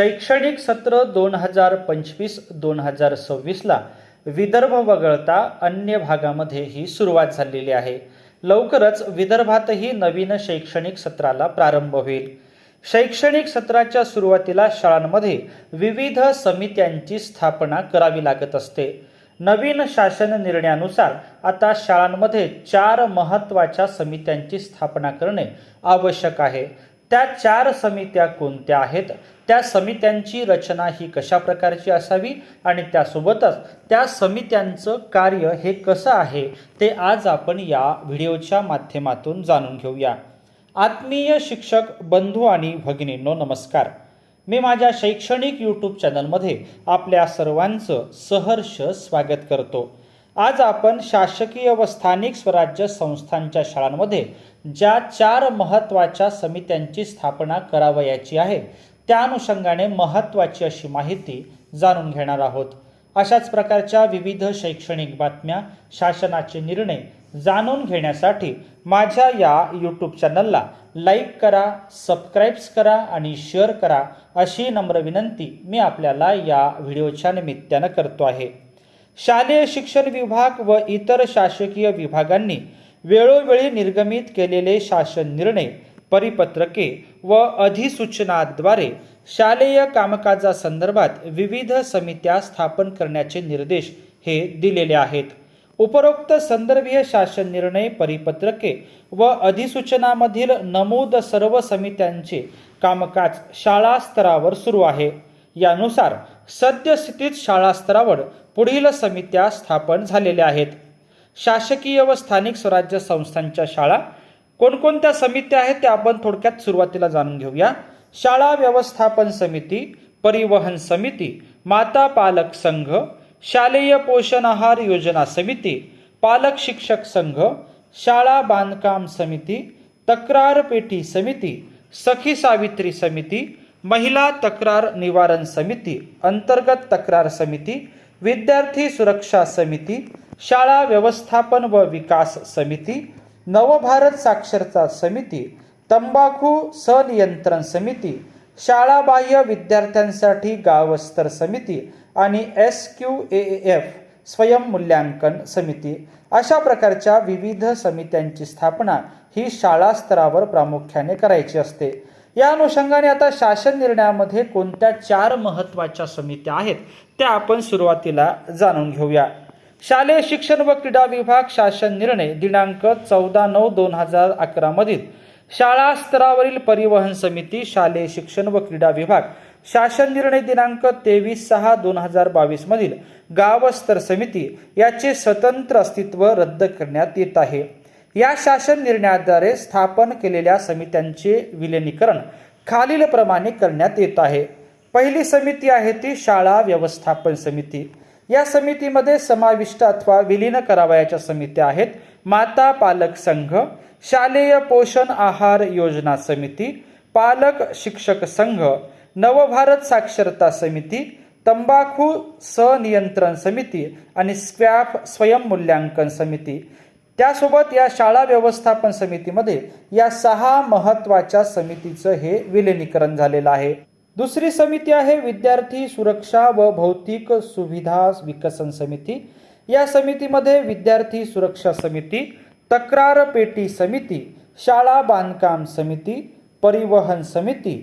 शैक्षणिक सत्र दोन हजार पंचवीस दोन हजार सव्वीसला विदर्भ वगळता अन्य भागामध्ये ही सुरुवात झालेली आहे. लवकरच विदर्भातही नवीन शैक्षणिक सत्राला प्रारंभ होईल. शैक्षणिक सत्राच्या सुरुवातीला शाळांमध्ये विविध समित्यांची स्थापना करावी लागत असते. नवीन शासन निर्णयानुसार आता शाळांमध्ये चार महत्त्वाच्या समित्यांची स्थापना करणे आवश्यक आहे. त्या चार समित्या कोणत्या आहेत? त्या समित्यांची रचना ही कशा प्रकारची असावी आणि त्यासोबतच त्या समित्यांचं कार्य हे कसं आहे ते आज आपण या व्हिडिओच्या माध्यमातून जाणून घेऊया. आत्मीय शिक्षक बंधू आणि भगिनींनो नमस्कार. मी माझ्या शैक्षणिक यूट्यूब चॅनलमध्ये आपल्या सर्वांचं सहर्ष स्वागत करतो. आज आपण शासकीय व स्थानिक स्वराज्य संस्थांच्या शाळांमध्ये ज्या चार महत्त्वाच्या समित्यांची स्थापना करावयाची आहे त्या अनुषंगाने महत्त्वाची अशी माहिती जाणून घेणार आहोत. अशाच प्रकारच्या विविध शैक्षणिक बातम्या शासनाचे निर्णय जाणून घेण्यासाठी माझ्या या यूट्यूब चॅनलला लाईक करा सबस्क्राईब्स करा आणि शेअर करा अशी नम्र विनंती मी आपल्याला या व्हिडिओच्या निमित्तानं करतो आहे. शालेय शिक्षण विभाग व इतर शासकीय विभागांनी वेळोवेळी निर्गमित केलेले शासन निर्णय परिपत्रके व अधिसूचनाद्वारे शालेय कामकाजासंदर्भात विविध समित्या स्थापन करण्याचे निर्देश हे दिलेले आहेत. उपरोक्त संदर्भीय शासन निर्णय परिपत्रके व अधिसूचनामधील नमूद सर्व समित्यांचे कामकाज शाळा स्तरावर सुरू आहे. यानुसार सद्यस्थितीत शाळा स्तरावर पुढील समित्या स्थापन झालेल्या आहेत. शासकीय व स्थानिक स्वराज्य संस्थांच्या शाळा कोणकोणत्या समित्या आहेत त्या आपण थोडक्यात सुरुवातीला जाणून घेऊया. शाळा व्यवस्थापन समिती परिवहन समिती माता पालक संघ शालेय पोषण आहार योजना समिती पालक शिक्षक संघ शाळा बांधकाम समिती तक्रार पेटी समिती सखी सावित्री समिती महिला तक्रार निवारण समिती अंतर्गत तक्रार समिती विद्यार्थी सुरक्षा समिती शाळा व्यवस्थापन व विकास समिती नवभारत साक्षरता समिती तंबाखू सनियंत्रण समिती शाळाबाह्य विद्यार्थ्यांसाठी गावस्तर समिती आणि एस क्यू ए एफ स्वयंमूल्यांकन समिती अशा प्रकारच्या विविध समित्यांची स्थापना ही शाळा स्तरावर प्रामुख्याने करायची असते. या अनुषंगाने आता शासन निर्णयामध्ये कोणत्या चार महत्त्वाच्या समित्या आहेत त्या आपण सुरुवातीला जाणून घेऊया. शालेय शिक्षण व क्रीडा विभाग शासन निर्णय दिनांक चौदा नऊ दोन हजार अकरा मधील शाळा स्तरावरील परिवहन समिती शालेय शिक्षण व क्रीडा विभाग शासन निर्णय दिनांक तेवीस सहा दोन हजार बावीस मधील गावस्तर समिती याचे स्वतंत्र अस्तित्व रद्द करण्यात येत आहे. या शासन निर्णयाद्वारे स्थापन केलेल्या समित्यांचे विलिनीकरण खालीलप्रमाणे करण्यात येत आहे. पहिली समिती आहे ती शाळा व्यवस्थापन समिती. या समितीमध्ये समाविष्ट अथवा विलीन करावयाच्या समित्या आहेत. माता पालक संघ शालेय पोषण आहार योजना समिती पालक शिक्षक संघ नवभारत साक्षरता समिती तंबाखू सनियंत्रण समिती आणि स्क्वॅप स्वयंमूल्यांकन समिती. त्यासोबत या शाळा व्यवस्थापन समितीमध्ये या सहा महत्त्वाच्या समितीचं हे विलिनीकरण झालेलं आहे. दुसरी समिती आहे विद्यार्थी सुरक्षा व भौतिक सुविधा विकसन समिती. या समितीमध्ये विद्यार्थी सुरक्षा समिती तक्रार पेटी समिती शाळा बांधकाम समिती परिवहन समिती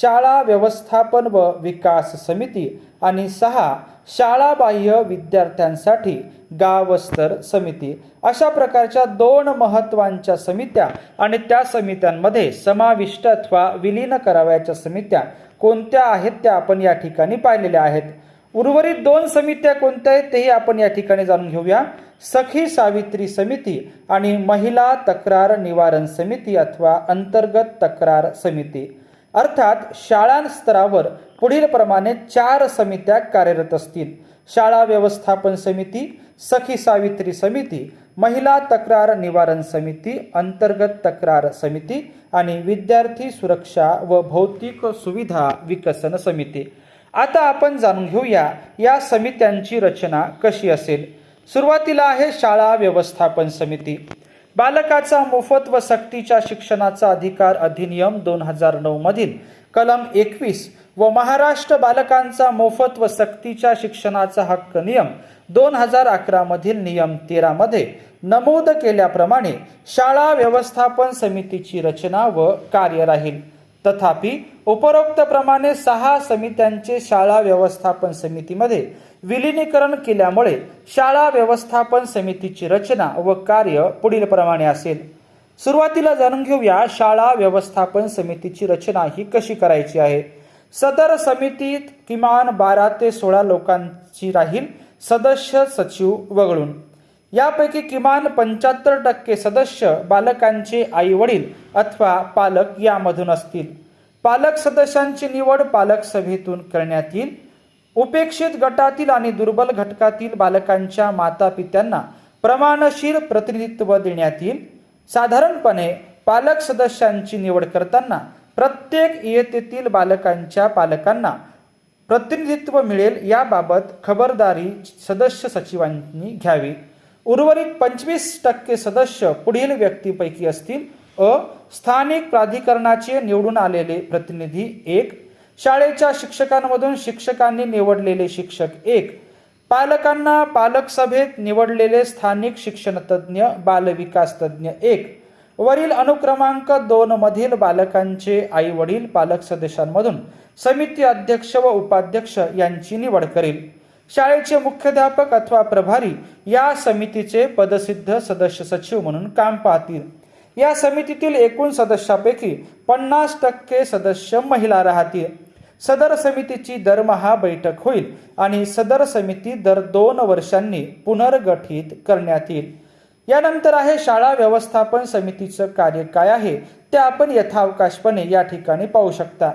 शाळा व्यवस्थापन व विकास समिती आणि सहा शाळाबाह्य विद्यार्थ्यांसाठी गावस्तर समिती अशा प्रकारच्या दोन महत्त्वांच्या समित्या आणि त्या समित्यांमध्ये समाविष्ट अथवा विलीन करावयाच्या समित्या कोणत्या आहेत त्या आपण या ठिकाणी पाहिलेल्या आहेत. उर्वरित दोन समित्या कोणत्या आहेत तेही आपण या ठिकाणी जाणून घेऊया. सखी सावित्री समिती आणि महिला तक्रार निवारण समिती अथवा अंतर्गत तक्रार समिती. अर्थात शाळा स्तरावर पुढील प्रमाणे चार समित्या कार्यरत असतील. शाळा व्यवस्थापन समिती सखी सावित्री समिती महिला तक्रार निवारण समिती अंतर्गत तक्रार समिती आणि विद्यार्थी सुरक्षा व भौतिक सुविधा विकसन समिती. आता आपण जाणून घेऊया या समित्यांची रचना कशी असेल. सुरुवातीला आहे शाळा व्यवस्थापन समिती. बालकाचा मोफत व सक्तीच्या शिक्षणाचा अधिकार अधिनियम दोन हजार नऊ मधील कलम एकवीस व महाराष्ट्र बालकांचा मोफत व सक्तीच्या शिक्षणाचा हक्क नियम दोन हजार अकरामधील नियम तेरामध्ये नमूद केल्याप्रमाणे शाळा व्यवस्थापन समितीची रचना व कार्य राहील. तथापि उपरोक्तप्रमाणे सहा समित्यांचे शाळा व्यवस्थापन समितीमध्ये विलिनीकरण केल्यामुळे शाळा व्यवस्थापन समितीची रचना व कार्य पुढील प्रमाणे असेल. सुरुवातीला जाणून घेऊया शाळा व्यवस्थापन समितीची रचना ही कशी करायची आहे. सदर समितीत किमान बारा ते सोळा लोकांची राहील. सदस्य सचिव वगळून. यापैकी किमान पंच्याहत्तर टक्के सदस्य बालकांचे आई वडील अथवा पालक यामधून असतील. पालक सदस्यांची निवड पालक सभेतून करण्यात येईल. उपेक्षित गटातील आणि दुर्बल घटकातील बालकांच्या माता पित्यांना प्रमाणशीर प्रतिनिधित्व देण्यात येईल. साधारणपणे पालक सदस्यांची निवड करताना प्रत्येक इयत्तेतील बालकांच्या पालकांना प्रतिनिधित्व मिळेल याबाबत खबरदारी सदस्य सचिवांनी घ्यावी. उर्वरित पंचवीस टक्के सदस्य पुढील व्यक्तीपैकी असतील. अ. स्थानिक प्राधिकरणाचे निवडून आलेले प्रतिनिधी एक. शाळेच्या शिक्षकांमधून शिक्षकांनी निवडलेले शिक्षक एक. पालकांना पालक सभेत निवडलेले स्थानिक शिक्षणतज्ज्ञ बालविकास तज्ज्ञ एक. वरील अनुक्रमांक दोन मधील बालकांचे आई वडील पालक सदस्यांमधून समिती अध्यक्ष व उपाध्यक्ष यांची निवड करेल. शाळेचे मुख्याध्यापक अथवा प्रभारी या समितीचे पदसिद्ध सदस्य सचिव म्हणून काम पाहतील. या समितीतील एकूण सदस्यापैकी पन्नास टक्के सदस्य महिला राहतील. सदर समितीची दरमहा बैठक होईल आणि सदर समिती दर दोन वर्षांनी पुनर्गठित करण्यात येईल. यानंतर आहे शाळा व्यवस्थापन समितीचं कार्य काय आहे ते आपण यथावकाशपणे या ठिकाणी पाहू शकता.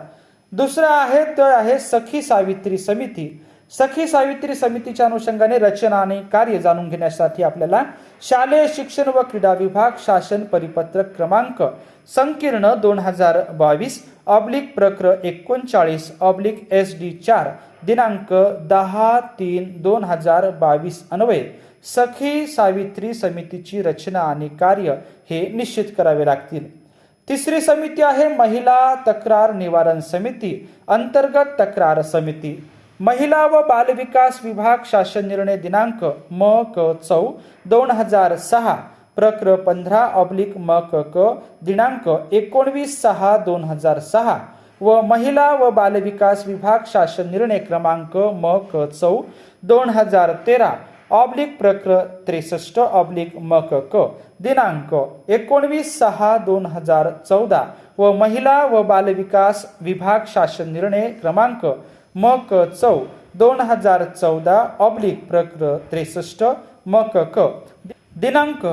दुसरं आहे तो आहे सखी सावित्री समिती. सखी सावित्री समितीच्या अनुषंगाने रचना आणि कार्य जाणून घेण्यासाठी आपल्याला शालेय शिक्षण व क्रीडा विभाग शासन परिपत्रक क्रमांक संकीर्ण दोन हजार बावीस ऑब्लिक प्रक्र एकोणचाळीस ऑब्लिक एस डी चार दिनांक दहा तीन दोन हजार बावीस अन्वये. सखी सावित्री समितीची रचना आणि कार्य हे निश्चित करावे लागतील. तिसरी समिती आहे महिला तक्रार निवारण समिती अंतर्गत तक्रार समिती. महिला व बालविकास विभाग शासन निर्णय दिनांक म क चौ दोन हजार सहा प्रक्र पंधरा ऑब्लिक म क क दिनांक एकोणवीस सहा दोन हजार सहा व महिला व बालविकास विभाग शासन निर्णय क्रमांक म क चौ दोन हजार तेरा ऑब्लिक प्रक्र त्रेसष्ट ऑब्लिक मक क दिनांक एकोणवीस सहा दोन हजार चौदा व महिला व बालविकास विभाग शासन निर्णय क्रमांक मक चौ दोन हजार चौदा ऑब्लिक प्रक्र त्रेसष्ट मक क क दिनांक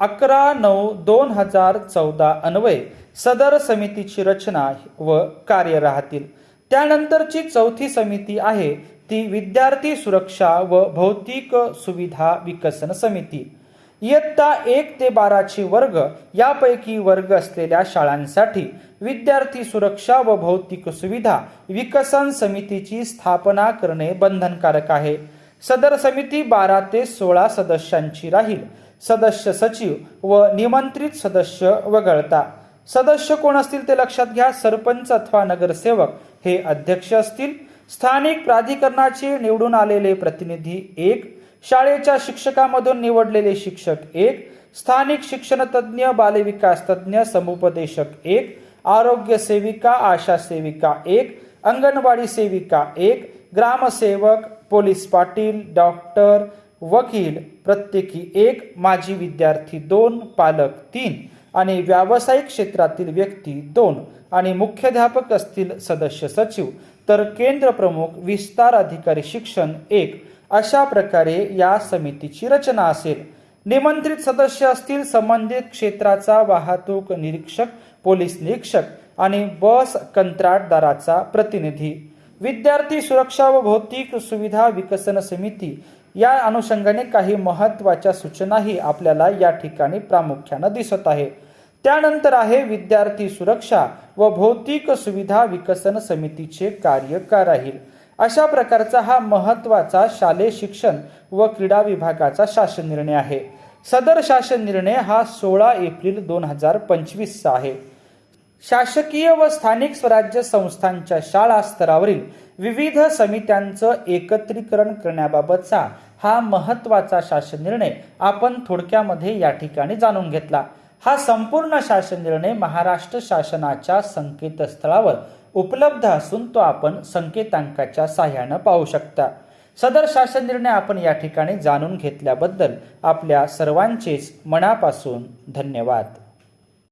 अकरा नऊ दोन हजार चौदा अन्वये सदर समितीची रचना व कार्य राहतील. त्यानंतरची चौथी समिती आहे ती विद्यार्थी सुरक्षा व भौतिक सुविधा विकसन समिती. इयत्ता एक ते बाराचे वर्ग यापैकी वर्ग असलेल्या शाळांसाठी विद्यार्थी सुरक्षा व भौतिक सुविधा विकसन समितीची स्थापना करणे बंधनकारक आहे. सदर समिती बारा ते सोळा सदस्यांची राहील. सदस्य सचिव व निमंत्रित सदस्य वगळता. सदस्य कोण असतील ते लक्षात घ्या. सरपंच अथवा नगरसेवक हे अध्यक्ष असतील. स्थानिक प्राधिकरणाचे निवडून आलेले प्रतिनिधी एक शाळेच्या शिक्षकामधून निवडलेले शिक्षक एक स्थानिक शिक्षण तज्ज्ञ बालविकास तज्ज्ञ समुपदेशक एक आरोग्य सेविका आशा सेविका एक अंगणवाडी सेविका एक ग्रामसेवक पोलीस पाटील डॉक्टर वकील प्रत्येकी एक माजी विद्यार्थी दोन पालक तीन आणि व्यावसायिक क्षेत्रातील व्यक्ती दोन आणि मुख्याध्यापक असतील सदस्य सचिव. तर केंद्र प्रमुख विस्तार अधिकारी शिक्षण एक अशा प्रकारे या समितीची रचना असेल. निमंत्रित सदस्य असतील संबंधित क्षेत्राचा वाहतूक निरीक्षक पोलीस निरीक्षक आणि बस कंत्राटदाराचा प्रतिनिधी. विद्यार्थी सुरक्षा व भौतिक सुविधा विकसन समिती. या अनुषंगाने काही महत्त्वाच्या सूचनाही आपल्याला या ठिकाणी प्रामुख्यानं दिसत आहे. त्यानंतर आहे विद्यार्थी सुरक्षा व भौतिक सुविधा विकसन समितीचे कार्य का राहील. अशा प्रकारचा हा महत्त्वाचा शालेय शिक्षण व क्रीडा विभागाचा शासन निर्णय आहे. सदर शासन निर्णय हा सोळा एप्रिल दोन हजार पंचवीसचा आहे. शासकीय व स्थानिक स्वराज्य संस्थांच्या शाळा स्तरावरील विविध समित्यांचं एकत्रीकरण करण्याबाबतचा हा महत्त्वाचा शासन निर्णय आपण थोडक्यामध्ये या ठिकाणी जाणून घेतला. हा संपूर्ण शासन निर्णय महाराष्ट्र शासनाच्या संकेतस्थळावर उपलब्ध असून तो आपण संकेतांकाच्या सहाय्यानं पाहू शकता. सदर शासन निर्णय आपण या ठिकाणी जाणून घेतल्याबद्दल आपल्या सर्वांचेच मनापासून धन्यवाद.